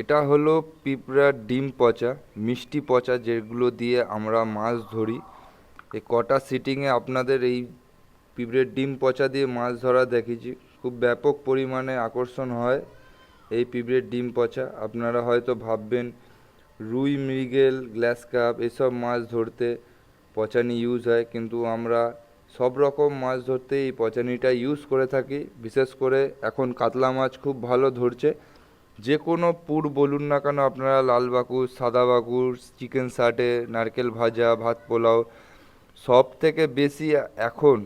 এটা হলো পিঁপড়ার ডিম পচা, মিষ্টি পচা যেগুলো দিয়ে আমরা মাছ ধরি। এই কটা সিটিংয়ে আপনাদের এই পিঁপড়ের ডিম পচা দিয়ে মাছ ধরা দেখেছি। খুব ব্যাপক পরিমাণে আকর্ষণ হয় এই পিঁপড়ের ডিম পচা। আপনারা হয়তো ভাববেন, রুই, মৃগেল, গ্লাস কাপ, এসব মাছ ধরতে পচানি ইউজ হয়, কিন্তু আমরা সব রকম মাছ ধরতে এই পচানিটা ইউজ করে থাকি। বিশেষ করে এখন কাতলা মাছ খুব ভালো ধরছে। যে কোনো পুর বলুন না কেন, আপনারা লাল বাকুর, সাদা বাকুর, চিকেন সাটে, নারকেল ভাজা, ভাত পোলাও, সব থেকে বেশি এখন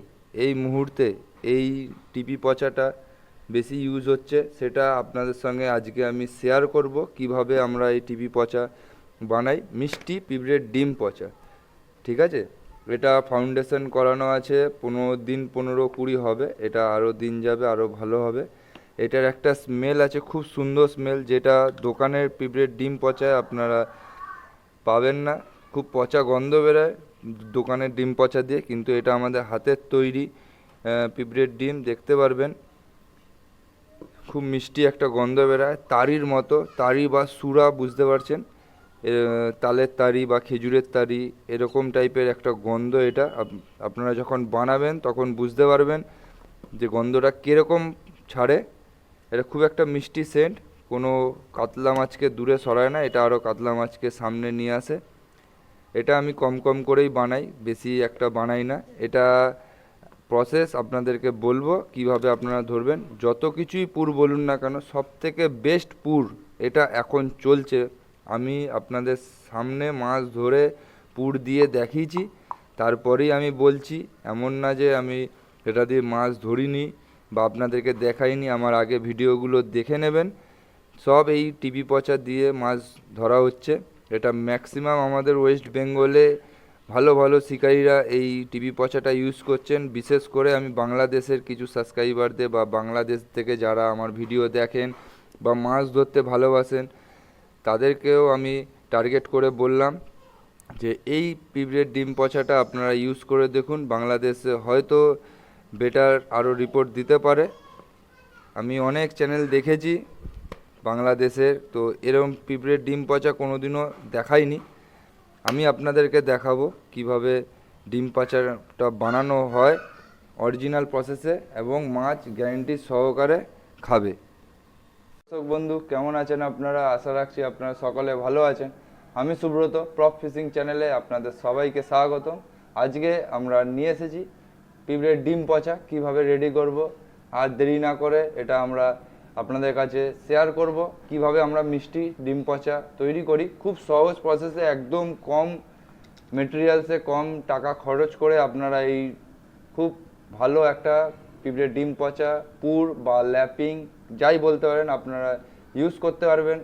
এই মুহূর্তে এই টিপি পচাটা বেশি ইউজ হচ্ছে, সেটা আপনাদের সঙ্গে আজকে আমি শেয়ার করব কীভাবে আমরা এই টিপি পচা বানাই, মিষ্টি পিঁপড়ের ডিম পচা। ঠিক আছে? এটা ফাউন্ডেশন করানো আছে, পনেরো দিন পনেরো কুড়ি হবে, এটা আরও দিন যাবে, আরও ভালো হবে। এটার একটা স্মেল আছে, খুব সুন্দর স্মেল যেটা দোকানের পিঁপড়ের ডিম পচায় আপনারা পাবেন না। খুব পচা গন্ধ বেরোয় দোকানের ডিম পচা দিয়ে, কিন্তু এটা আমাদের হাতের তৈরি পিঁপড়ের ডিম, দেখতে পারবেন। খুব মিষ্টি একটা গন্ধ বেরোয়। তারির মতো, তারি বা সুরা বুঝতে পারছেন? তালের তারি বা খেজুরের তারি, এরকম টাইপের একটা গন্ধ এটা। আপনারা যখন বানাবেন, তখন বুঝতে পারবেন যে গন্ধটা কীরকম ছাড়ে। এটা খুব একটা মিষ্টি সেন্ট কোনো কাতলা মাছকে দূরে সরায় না, এটা আরও কাতলা মাছকে সামনে নিয়ে আসে। এটা আমি কম কম করেই বানাই, বেশি একটা বানাই না। এটা প্রসেস আপনাদেরকে বলব কীভাবে আপনারা ধরবেন। যত কিছুই পুর বলুন না কেন সব থেকে বেস্ট পুর এটা এখন চলছে। আমি আপনাদের সামনে মাছ ধরে পুর দিয়ে দেখিয়েছি। তারপরেই আমি বলছি, এমন না যে আমি এটা দিয়ে মাছ ধরিনি। বা আপনাদেরকে দেখাইনি, আমার আগে ভিডিওগুলো দেখে নেবেন। সব এই টিভি পচা দিয়ে মাছ ধরা হচ্ছে। এটা ম্যাক্সিমাম আমাদের ওয়েস্ট বেঙ্গলে ভালো ভালো শিকারীরা এই টিভি পচাটা ইউজ করছেন। বিশেষ করে আমি বাংলাদেশের কিছু সাবস্ক্রাইবারদের বা বাংলাদেশ থেকে যারা আমার ভিডিও দেখেন বা মাছ ধরতে ভালোবাসেন, তাদেরকেও আমি টার্গেট করে বললাম যে এই পিঁপড়ের ডিম পচাটা আপনারা ইউজ করে দেখুন। বাংলাদেশে হয়তো বেটার আরও রিপোর্ট দিতে পারে। আমি অনেক চ্যানেল দেখেছি বাংলাদেশের, তো এরকম পিঁপড়ের ডিম পচা কোনোদিনও দেখাইনি। আমি আপনাদেরকে দেখাবো কীভাবে ডিম পাচাটা বানানো হয় অরিজিনাল প্রসেসে এবং মাছ গ্যারেন্টি সহকারে খাবে। দর্শক বন্ধু, কেমন আছেন আপনারা? আশা রাখছি আপনারা সকলে ভালো আছেন। আমি সুব্রত প্রপ ফিশিং চ্যানেলে আপনাদের সবাইকে স্বাগতম। আজকে আমরা নিয়ে এসেছি পিঁপড়ের ডিম পচা, কীভাবে রেডি করব, আর দেরি না করে এটা আমরা আপনাদের কাছে শেয়ার করব, কীভাবে আমরা মিষ্টি, ডিম পচা তৈরি করি। খুব সহজ প্রসেসে একদম কম মেটেরিয়ালসে কম টাকা খরচ করে আপনারা এই খুব ভালো একটা পিঁপড়ের ডিম পচা, পুর বা ল্যাপিং, যাই বলতে পারেন, আপনারা ইউজ করতে পারবেন।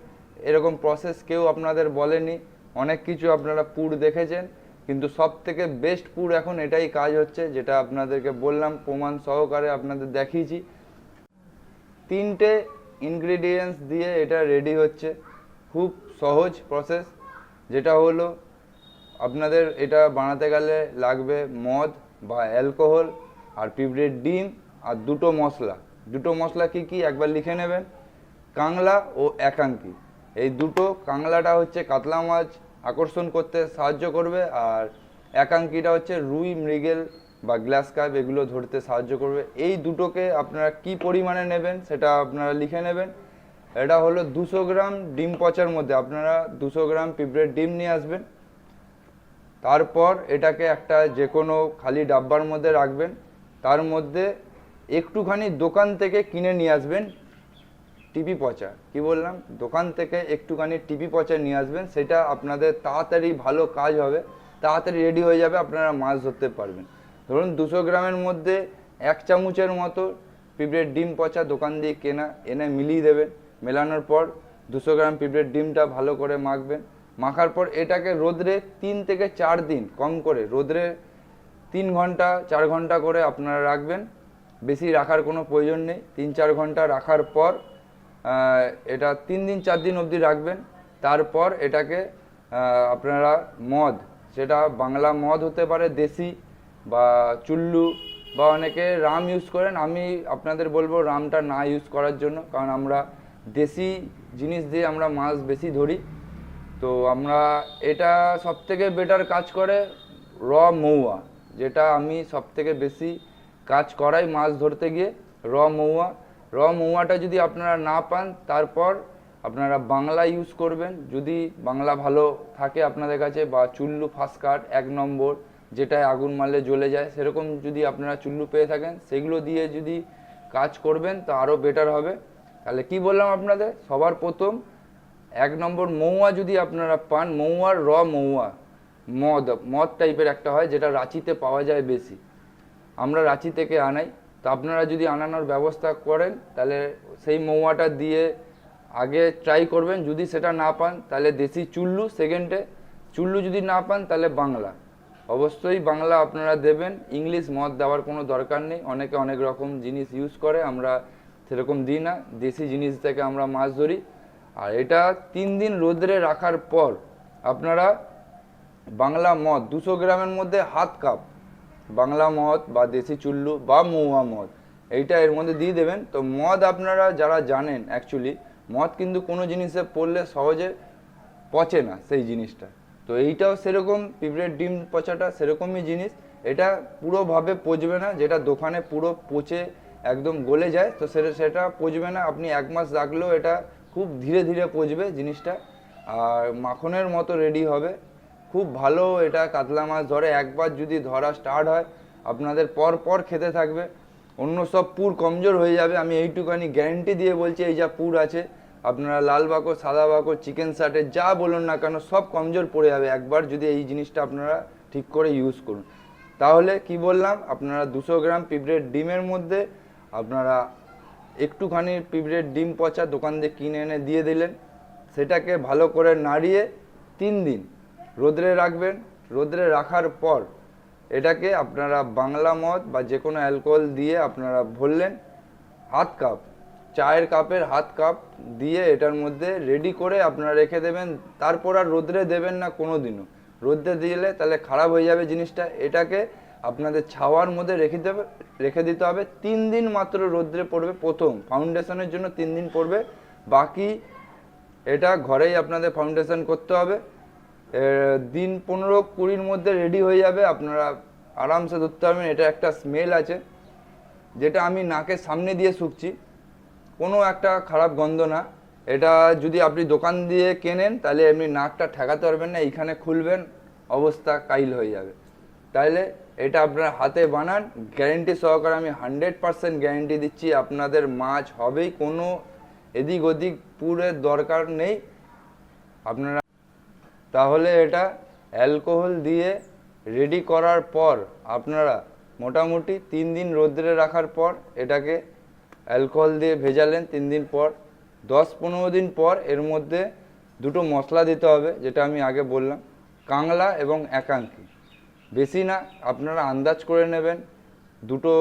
এরকম প্রসেস কেউ আপনাদের বলেনি। অনেক কিছু আপনারা পুর দেখেছেন। কিন্তু সব থেকে বেস্ট পুর এখন এটাই কাজ হচ্ছে, যেটা আপনাদেরকে বললাম, প্রমাণ সহকারে আপনাদের দেখিয়েছি। তিনটে ইনগ্রিডিয়েন্টস দিয়ে এটা রেডি হচ্ছে। খুব সহজ প্রসেস যেটা হলো, আপনাদের এটা বানাতে গেলে লাগবে মদ বা অ্যালকোহল আর পিঁপড়ের ডিম আর দুটো মশলা। দুটো মশলা কি কি? একবার লিখে নেবেন। কাংলা ও একাঙ্কি। এই দুটো, কাংলাটা হচ্ছে কাতলা মাছ আকর্ষণ করতে সাহায্য করবে আর একাঙ্কিটা হচ্ছে রুই, মৃগেল বা গ্লাস কাপ এগুলো ধরতে সাহায্য করবে। এই দুটোকে আপনারা কি পরিমাণে নেবেন সেটা আপনারা লিখে নেবেন। এটা হলো দুশো গ্রাম ডিম পচার মধ্যে আপনারা দুশো গ্রাম পিঁপড়ের ডিম নিয়ে আসবেন। তারপর এটাকে একটা যে কোনো খালি ডাব্বার মধ্যে রাখবেন। তার মধ্যে একটুখানি দোকান থেকে কিনে নিয়ে আসবেন। টিপি পচা কি বললাম? দোকান থেকে একটুখানি টিপি পচা নিয়ে আসবেন, সেটা আপনাদের তাড়াতাড়ি ভালো কাজ হবে, তাড়াতাড়ি রেডি হয়ে যাবে, আপনারা মাছ ধরতে পারবেন। ধরুন দুশো গ্রামের মধ্যে এক চামচের মতো পিঁপড়ের ডিম পচা দোকান দিয়ে কেনা, এনে মিলিয়ে দেবেন। মেলানোর পর দুশো গ্রাম পিঁপড়ের ডিমটা ভালো করে মাখবেন। মাখার পর এটাকে রোদ্রে তিন থেকে চার দিন কম করে, রোদ্রে তিন ঘণ্টা, চার ঘণ্টা করে আপনারা রাখবেন। বেশি রাখার কোনো প্রয়োজন নেই। তিন চার ঘণ্টা রাখার পর এটা তিন দিন, চার দিন অবধি রাখবেন। তারপর এটাকে আপনারা মদ, সেটা বাংলা মদ হতে পারে, দেশি বা চুল্লু বা অনেকে রাম ইউজ করেন। আমি আপনাদের বলব রামটা না ইউজ করার জন্য, কারণ আমরা দেশি জিনিস দিয়ে আমরা মাছ বেশি ধরি। তো আমরা এটা সব থেকে বেটার কাজ করে র মৌয়া, যেটা আমি সব থেকে বেশি কাজ করাই মাছ ধরতে গিয়ে, র মৌয়া। র মৌয়াটা যদি আপনারা না পান, তারপর আপনারা বাংলা ইউজ করবেন। যদি বাংলা ভালো থাকে আপনাদের কাছে বা চুল্লু ফার্স্ট কাট এক নম্বর, যেটায় আগুন মারলে জ্বলে যায়, সেরকম যদি আপনারা চুল্লু পেয়ে থাকেন, সেগুলো দিয়ে যদি কাজ করবেন, তো আরও বেটার হবে। তাহলে কি বললাম আপনাদের? সবার প্রথম এক নম্বর মৌয়া যদি আপনারা পান মৌয়ার র মৌয়া, মদ মদ টাইপের একটা হয়, যেটা রাঁচিতে পাওয়া যায় বেশি। আমরা রাঁচি থেকে আনাই। তো আপনারা যদি আনানোর ব্যবস্থা করেন, তাহলে সেই মৌয়াটা দিয়ে আগে ট্রাই করবেন। যদি সেটা না পান, তাহলে দেশি চুল্লু সেকেন্ডে চুল্লু যদি না পান, তাহলে বাংলা। অবশ্যই বাংলা আপনারা দেবেন। ইংলিশ মদ দেওয়ার কোনো দরকার নেই। অনেকে অনেক রকম জিনিস ইউজ করে, আমরা সেরকম দিই না। দেশি জিনিস থেকে আমরা মাছ ধরি। আর এটা তিন দিন রোদ্রে রাখার পর আপনারা বাংলা মদ, দুশো গ্রামের মধ্যে হাত কাপ। বাংলা মদ বা দেশি চুল্লু বা মৌয়া মদ, এইটা এর মধ্যে দিয়ে দেবেন। তো মদ আপনারা যারা জানেন অ্যাকচুয়ালি মদ কিন্তু কোনো জিনিসে পড়লে সহজে পচে না সেই জিনিসটা। তো এইটাও সেরকম, পিঁপড়ের ডিম পচাটা সেরকমই জিনিস। এটা পুরোভাবে পচবে না, যেটা দোকানে পুরো পচে একদম গলে যায়, তো সেটা সেটা পচবে না। আপনি এক মাস রাখলেও এটা খুব ধীরে ধীরে পচবে জিনিসটা। আর মাখনের মতো রেডি হবে। খুব ভালো এটা কাতলা মাছ ধরে। একবার যদি ধরা স্টার্ট হয়, আপনাদের পর পর খেতে থাকবে। অন্য সব পুর কমজোর হয়ে যাবে। আমি এইটুকানি গ্যারেন্টি দিয়ে বলছি, এই যা পুর আছে, আপনারা লাল বাকো, সাদা বাকো চিকেন সাটে যা বলুন না কেন, সব কমজোর পড়ে যাবে। একবার যদি এই জিনিসটা আপনারা ঠিক করে ইউজ করুন। তাহলে কি বললাম, আপনারা দুশো গ্রাম পিঁপড়ের ডিমের মধ্যে, আপনারা একটুখানি পিঁপড়ের ডিম পচা দোকান দিয়ে কিনে এনে দিয়ে দিলেন। সেটাকে ভালো করে নাড়িয়ে তিন দিন রোদ্রে রাখবেন, রোদ্রে রাখার পর এটাকে আপনারা বাংলা মদ বা যে কোনো অ্যালকোহল দিয়ে আপনারা ভরলেন, হাত কাপ, চায়ের কাপের হাত কাপ দিয়ে এটার মধ্যে রেডি করে আপনারা রেখে দেবেন, তারপর আর রোদ্রে দেবেন না কোনো দিনও রোদ্রে দিলে তাহলে খারাপ হয়ে যাবে জিনিসটা, এটাকে আপনাদের ছাওয়ার মধ্যে রেখে দেবে, রেখে দিতে হবে। তিন দিন মাত্র রোদ্রে পড়বে প্রথম, ফাউন্ডেশনের জন্য তিন দিন পড়বে। বাকি এটা ঘরেই আপনাদের ফাউন্ডেশন করতে হবে। দিন পনেরো কুড়ির মধ্যে রেডি হয়ে যাবে। আপনারা আরামসে ধরতে পারবেন। এটা একটা স্মেল আছে, যেটা আমি নাকের সামনে দিয়ে শুকছি। কোনো একটা খারাপ গন্ধ না। এটা যদি আপনি দোকান দিয়ে কেনেন, তাহলে এমনি নাকটা ঠেকাতে পারবেন না। এইখানে খুলবেন, অবস্থা কাইল হয়ে যাবে। তাহলে এটা আপনার হাতে বানান। গ্যারেন্টি সহকারে আমি হান্ড্রেড পার্সেন্ট গ্যারেন্টি দিচ্ছি, আপনাদের মাছ হবেই। কোনো এদিক ওদিক পুরের দরকার নেই। আপনারা তাহলে এটা অ্যালকোহল দিয়ে রেডি করার পর আপনারা মোটামুটি তিন দিন রোদ্রে রাখার পর এটাকে অ্যালকোহল দিয়ে ভেজালেন তিন দিন পর। দশ পনেরো দিন পর এর মধ্যে দুটো মশলা দিতে হবে, যেটা আমি আগে বললাম কাংলা এবং একাঙ্কি। বেশি না, আপনারা আন্দাজ করে নেবেন, দুটো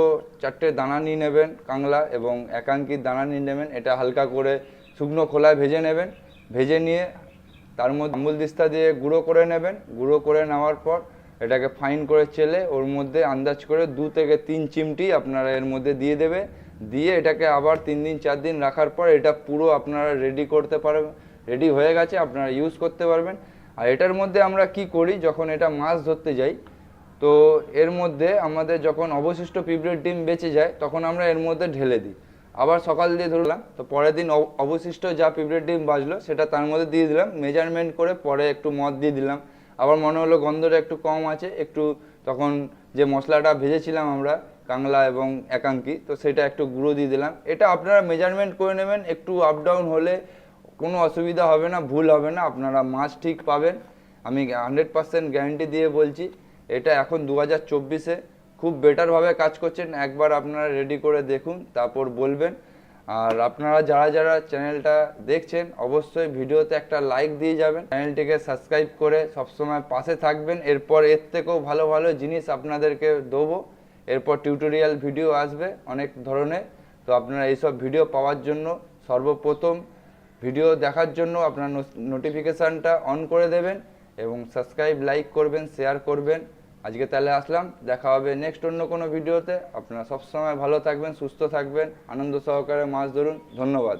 চারটে দানা নিয়ে নেবেন কাংলা এবং একাঙ্কির দানা নিয়ে নেবেন, এটা হালকা করে শুকনো খোলায় ভেজে নেবেন। ভেজে নিয়ে তার মধ্যে আমুল দিস্তা দিয়ে গুঁড়ো করে নেবেন। গুঁড়ো করে নেওয়ার পর এটাকে ফাইন করে চেলে ওর মধ্যে আন্দাজ করে দু থেকে তিন চিমটি আপনারা এর মধ্যে দিয়ে দেবে। দিয়ে এটাকে আবার তিন দিন, চার দিন রাখার পর এটা পুরো আপনারা রেডি করতে পারবেন। রেডি হয়ে গেছে, আপনারা ইউজ করতে পারবেন। আর এটার মধ্যে আমরা কি করি, যখন এটা মাছ ধরতে যাই, তো এর মধ্যে আমাদের যখন অবশিষ্ট পিঁপড়ের ডিম বেঁচে যায়, তখন আমরা এর মধ্যে ঢেলে দিই। আবার সকাল দিয়ে ধরলাম তো পরের দিন অব- অবশিষ্ট যা পিঁপড়ের ডিম বাজলো সেটা তার মধ্যে দিয়ে দিলাম। মেজারমেন্ট করে পরে একটু মদ দিয়ে দিলাম। আবার মনে হলো গন্ধটা একটু কম আছে, একটু তখন যে মশলাটা ভেজেছিলাম আমরা কাংলা এবং একাঙ্কি, তো সেটা একটু গুঁড়ো দিয়ে দিলাম। এটা আপনারা মেজারমেন্ট করে নেবেন, একটু আপ ডাউন হলে কোনো অসুবিধা হবে না, ভুল হবে না, আপনারা মাছ ঠিক পাবেন। আমি হান্ড্রেড পার্সেন্ট গ্যারেন্টি দিয়ে বলছি, এটা এখন দু হাজার চব্বিশে খুব বেটারভাবে কাজ করছেন। একবার আপনারা রেডি করে দেখুন, তারপর বলবেন। আর আপনারা যারা যারা চ্যানেলটা দেখছেন, অবশ্যই ভিডিওতে একটা লাইক দিয়ে যাবেন। চ্যানেলটিকে সাবস্ক্রাইব করে সবসময় পাশে থাকবেন। এরপর এর থেকেও ভালো ভালো জিনিস আপনাদেরকে দেবো। এরপর টিউটোরিয়াল ভিডিও আসবে অনেক ধরনের। তো আপনারা এইসব ভিডিও পাওয়ার জন্য সর্বপ্রথম ভিডিও দেখার জন্য আপনার নোটিফিকেশানটা অন করে দেবেন এবং সাবস্ক্রাইব লাইক করবেন শেয়ার করবেন। আজকে তাহলে আসলাম, দেখা হবে নেক্সট অন্য কোনো ভিডিওতে আপনারা সবসময় ভালো থাকবেন, সুস্থ থাকবেন, আনন্দ সহকারে মাছ ধরুন। ধন্যবাদ।